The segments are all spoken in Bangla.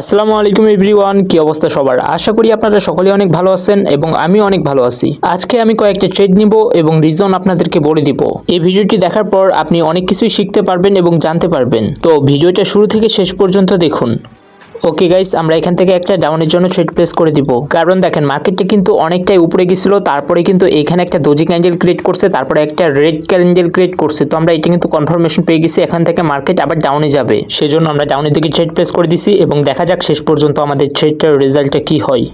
আসসালামু আলাইকুম এভরিওয়ান, কি অবস্থা সবার? আশা করি আপনারা সকলে অনেক ভালো আছেন এবং আমি অনেক ভালো আছি। আজকে আমি কয়েকটা ট্রেড নিব এবং রিজন আপনাদেরকে বলে দিব। এই ভিডিওটি দেখার পর আপনি অনেক কিছুই শিখতে পারবেন এবং জানতে পারবেন। তো ভিডিওটা শুরু থেকে শেষ পর্যন্ত দেখুন। ওকে গাইস আমরা এখান থেকে একটা ডাউনের জন্য ট্রেড প্লেস করে দিব। কারণ দেখেন মার্কেটটা কিন্তু অনেকটাই উপরে গেছিল, তারপরে কিন্তু এখানে একটা দোজি ক্যান্ডেল ক্রিয়েট করছে, তারপরে একটা রেড ক্যান্ডেল ক্রিয়েট করছে। তো আমরা এটা কিন্তু কনফার্মেশন পেয়ে গেছি, এখান থেকে মার্কেট আবার ডাউনে যাবে। সেজন্য আমরা ডাউনের দিকে ট্রেড প্লেস করে দিছি এবং দেখা যাক শেষ পর্যন্ত আমাদের ট্রেডটার রেজাল্টটা কি হয়।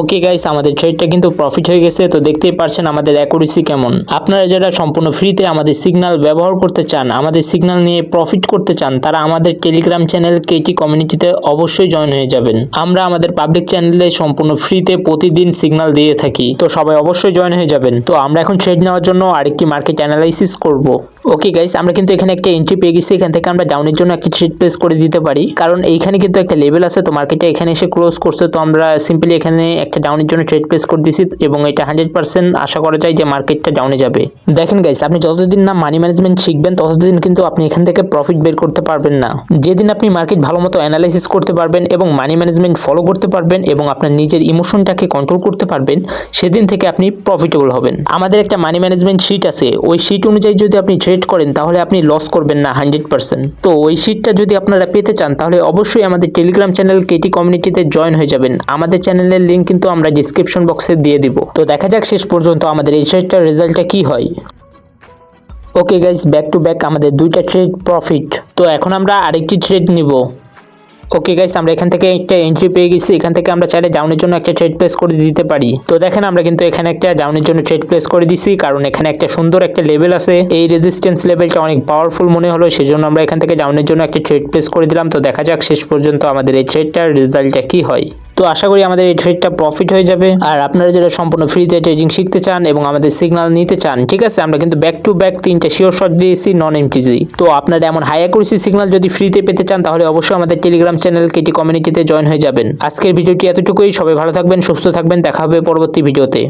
ওকে গাইস আমাদের ট্রেডটা কিন্তু প্রফিট হয়ে গেছে, তো দেখতেই পারছেন আমাদের অ্যাকুরেসি কেমন। আপনারা যারা সম্পূর্ণ ফ্রিতে আমাদের সিগন্যাল ব্যবহার করতে চান, আমাদের সিগন্যাল নিয়ে প্রফিট করতে চান, তারা আমাদের টেলিগ্রাম চ্যানেল কেটি কমিউনিটিতে অবশ্যই জয়েন হয়ে যাবেন। আমরা আমাদের পাবলিক চ্যানেলে সম্পূর্ণ ফ্রিতে প্রতিদিন সিগন্যাল দিয়ে থাকি, তো সবাই অবশ্যই জয়েন হয়ে যাবেন। তো আমরা এখন ট্রেড নেওয়ার জন্য আরেকটি মার্কেট অ্যানালাইসিস করব। ওকে গাইস আমরা কিন্তু এখানে একটা এন্ট্রি পেয়ে গেছি, এখান থেকে আমরা ডাউনের জন্য একটা ট্রেড প্লেস করে দিতে পারি। কারণ এইখানে কিন্তু একটা লেভেল আছে, তো মার্কেটটা এখানে এসে ক্লোজ করছে, তো আমরা সিম্পলি এখানে একটা ডাউনের জন্য ট্রেড প্লেস করে দিছি এবং এটা হান্ড্রেড পার্সেন্ট আশা করা যায় যে মার্কেটটা ডাউনে যাবে। দেখেন গাইস আপনি যতদিন না মানি ম্যানেজমেন্ট শিখবেন, ততদিন কিন্তু আপনি এখান থেকে প্রফিট বের করতে পারবেন না। যেদিন আপনি মার্কেট ভালো মতো অ্যানালাইসিস করতে পারবেন এবং মানি ম্যানেজমেন্ট ফলো করতে পারবেন এবং আপনার নিজের ইমোশনটাকে কন্ট্রোল করতে পারবেন, সেদিন থেকে আপনি প্রফিটেবল হবেন। আমাদের একটা মানি ম্যানেজমেন্ট শিট আছে, ওই শিট অনুযায়ী যদি আপনি ট্রেড করেন, তাহলে আপনি লস করবেন না হান্ড্রেড পার্সেন্ট তো ওই শিটটা যদি আপনারা পেতে চান, তাহলে অবশ্যই আমাদের টেলিগ্রাম চ্যানেল কেটি কমিউনিটিতে জয়েন হয়ে যাবেন। আমাদের চ্যানেলের লিঙ্ক কিন্তু আমরা ডিসক্রিপশন বক্সে দিয়ে দিব। তো দেখা যাক শেষ পর্যন্ত আমাদের এই ট্রেডটার রেজাল্টটা কি হয়। Okay guys back to back আমাদের দুইটা ট্রেড প্রফিট তো এখন আমরা আরেকটি ট্রেড নিব। ওকে গাইস আমরা এখান থেকে একটা এন্ট্রি পেয়ে গেছি। এখান থেকে আমরা চাইলে ডাউনের জন্য একটা ট্রেড প্লেস করে দিতে পারি। তো দেখেন, আমরা কিন্তু এখানে একটা ডাউনের জন্য ট্রেড প্লেস করে দিছি, কারণ এখানে একটা সুন্দর একটা লেভেল আছে। এই রেজিস্ট্যান্স লেভেলটা অনেক পাওয়ারফুল মনে হলো, সেজন্য আমরা এখান থেকে ডাউনের জন্য একটা ট্রেড প্লেস করে দিলাম। তো দেখা যাক শেষ পর্যন্ত আমাদের এই ট্রেডটার রেজাল্টটা কি হয়। তো আশা করি আমাদের এই ট্রেডটা প্রফিট হয়ে যাবে। আর আপনারা যারা সম্পূর্ণ ফ্রিতে ট্রেডিং শিখতে চান এবং আমাদের সিগনাল নিতে চান, ঠিক আছে? আমরা কিন্তু ব্যাক টু ব্যাক তিনটা শিওর শট দিয়েছি নন এমটিজি তো আপনারা এমন হাই অ্যাকুরেসি সিগনাল যদি ফ্রিতে পেতে চান, তাহলে অবশ্যই আমাদের টেলিগ্রাম চ্যানেল কেটি কমিউনিটিতে জয়েন হয়ে যাবেন। আজকের ভিডিওটি এতটুকুই। সবাই ভালো থাকবেন, সুস্থ থাকবেন। দেখা হবে পরবর্তী ভিডিওতে।